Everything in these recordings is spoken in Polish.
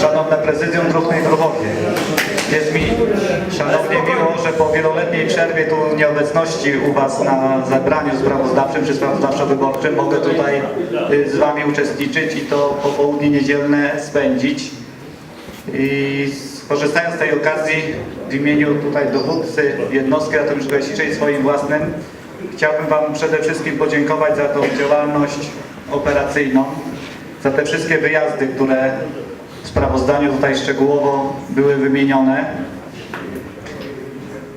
Szanowne Prezydium Druhny i Druhowie, jest mi szanownie miło, że po wieloletniej przerwie tu nieobecności u Was na zebraniu sprawozdawczym czy sprawozdawczo-wyborczym mogę tutaj y, z Wami uczestniczyć i to popołudnie niedzielne spędzić. I skorzystając z tej okazji w imieniu tutaj dowódcy jednostki ratowniczo-gaśniczej swoim własnym chciałbym Wam przede wszystkim podziękować za tą działalność operacyjną, za te wszystkie wyjazdy, które sprawozdaniu tutaj szczegółowo były wymienione,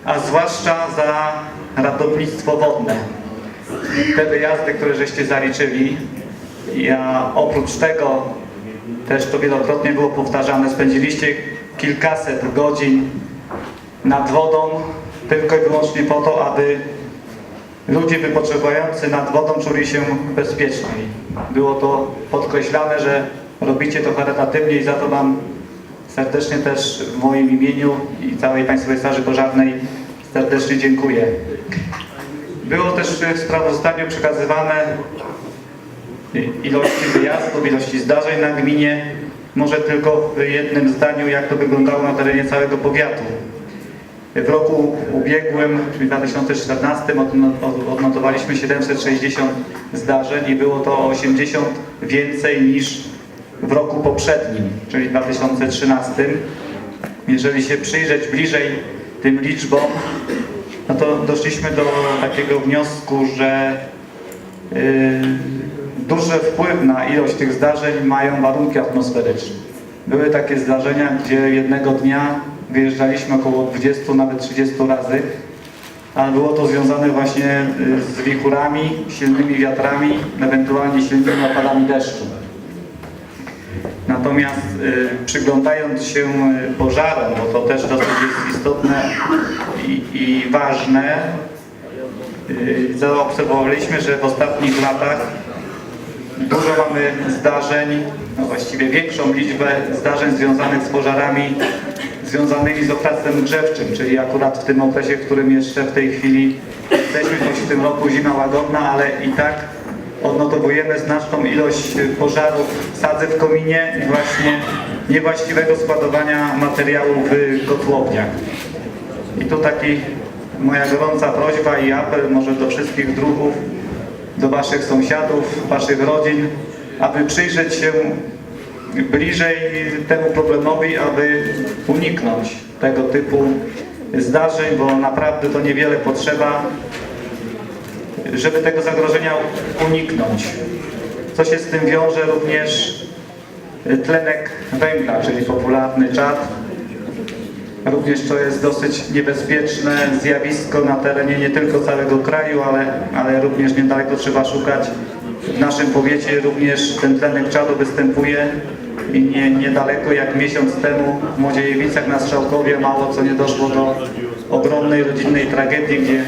a zwłaszcza za ratownictwo wodne. Te wyjazdy, które żeście zaliczyli, ja oprócz tego też to wielokrotnie było powtarzane, spędziliście kilkaset godzin nad wodą tylko i wyłącznie po to, aby ludzie wypoczywający nad wodą czuli się bezpieczniej. Było to podkreślane, że robicie to charytatywnie i za to Wam serdecznie też w moim imieniu i całej Państwowej Straży Pożarnej serdecznie dziękuję. Było też w sprawozdaniu przekazywane ilości wyjazdów, ilości zdarzeń na gminie. Może tylko w jednym zdaniu, jak to wyglądało na terenie całego powiatu. W roku ubiegłym, czyli 2014, odno- odnotowaliśmy 760 zdarzeń i było to o 80 więcej niż w roku poprzednim, czyli 2013. Jeżeli się przyjrzeć bliżej tym liczbom, no to doszliśmy do takiego wniosku, że yy, duży wpływ na ilość tych zdarzeń mają warunki atmosferyczne. Były takie zdarzenia, gdzie jednego dnia wyjeżdżaliśmy około 20, nawet 30 razy, ale było to związane właśnie y, z wichurami, silnymi wiatrami, ewentualnie silnymi opadami deszczu. Natomiast y, przyglądając się y, pożarom, bo to też dosyć jest istotne i, i ważne, y, zaobserwowaliśmy, że w ostatnich latach Dużo mamy zdarzeń, no właściwie większą liczbę zdarzeń związanych z pożarami, związanymi z okresem grzewczym, czyli akurat w tym okresie, w którym jeszcze w tej chwili jesteśmy, choć w tym roku zima łagodna, ale i tak odnotowujemy znaczną ilość pożarów sadzy w kominie i właśnie niewłaściwego składowania materiału w kotłowniach. I tu taki moja gorąca prośba i apel może do wszystkich druhów, do Waszych sąsiadów, Waszych rodzin, aby przyjrzeć się bliżej temu problemowi, aby uniknąć tego typu zdarzeń, bo naprawdę to niewiele potrzeba, żeby tego zagrożenia uniknąć. Co się z tym wiąże również tlenek węgla, czyli popularny czad, Również to jest dosyć niebezpieczne zjawisko na terenie nie tylko całego kraju, ale, ale również niedaleko trzeba szukać. W naszym powiecie również ten tlenek czadu występuje i nie, niedaleko jak miesiąc temu w Młodziejewicach na Strzałkowie mało co nie doszło do ogromnej rodzinnej tragedii, gdzie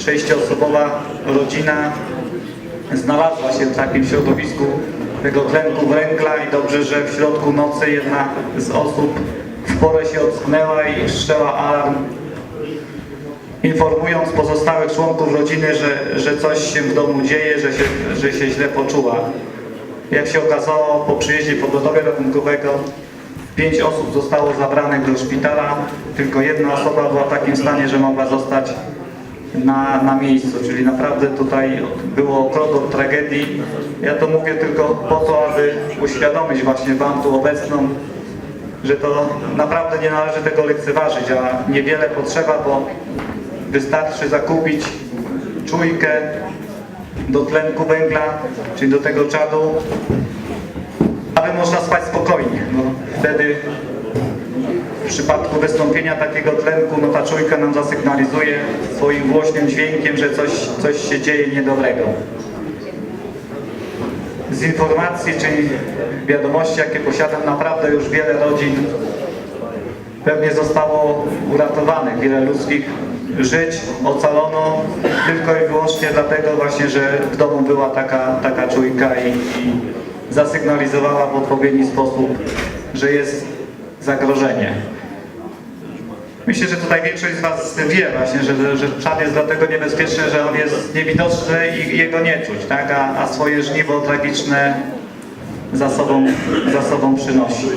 sześcioosobowa rodzina znalazła się w takim środowisku tego tlenku węgla i dobrze, że w środku nocy jedna z osób w porę się ocknęła i wszczęła alarm, informując pozostałych członków rodziny, że, że coś się w domu dzieje, że się, że się źle poczuła. Jak się okazało, po przyjeździe pogotowia ratunkowego pięć osób zostało zabranych do szpitala, tylko jedna osoba była w takim stanie, że mogła zostać na, na miejscu, czyli naprawdę tutaj było krok tragedii. Ja to mówię tylko po to, aby uświadomić właśnie Wam tu obecną, że to naprawdę nie należy tego lekceważyć, a niewiele potrzeba, bo wystarczy zakupić czujkę do tlenku węgla, czyli do tego czadu, aby można spać spokojnie. No, wtedy w przypadku wystąpienia takiego tlenku, no ta czujka nam zasygnalizuje swoim głośnym dźwiękiem, że coś, coś się dzieje niedobrego. Z informacji, czyli wiadomości, jakie posiadam, naprawdę już wiele rodzin pewnie zostało uratowanych, wiele ludzkich żyć ocalono tylko i wyłącznie dlatego właśnie, że w domu była taka, taka czujka i, i zasygnalizowała w odpowiedni sposób, że jest zagrożenie. Myślę, że tutaj większość z Was wie właśnie, że, że czad jest dlatego niebezpieczny, że on jest niewidoczny i jego nie czuć, tak? a, a swoje żniwo tragiczne za sobą, za sobą przynosi.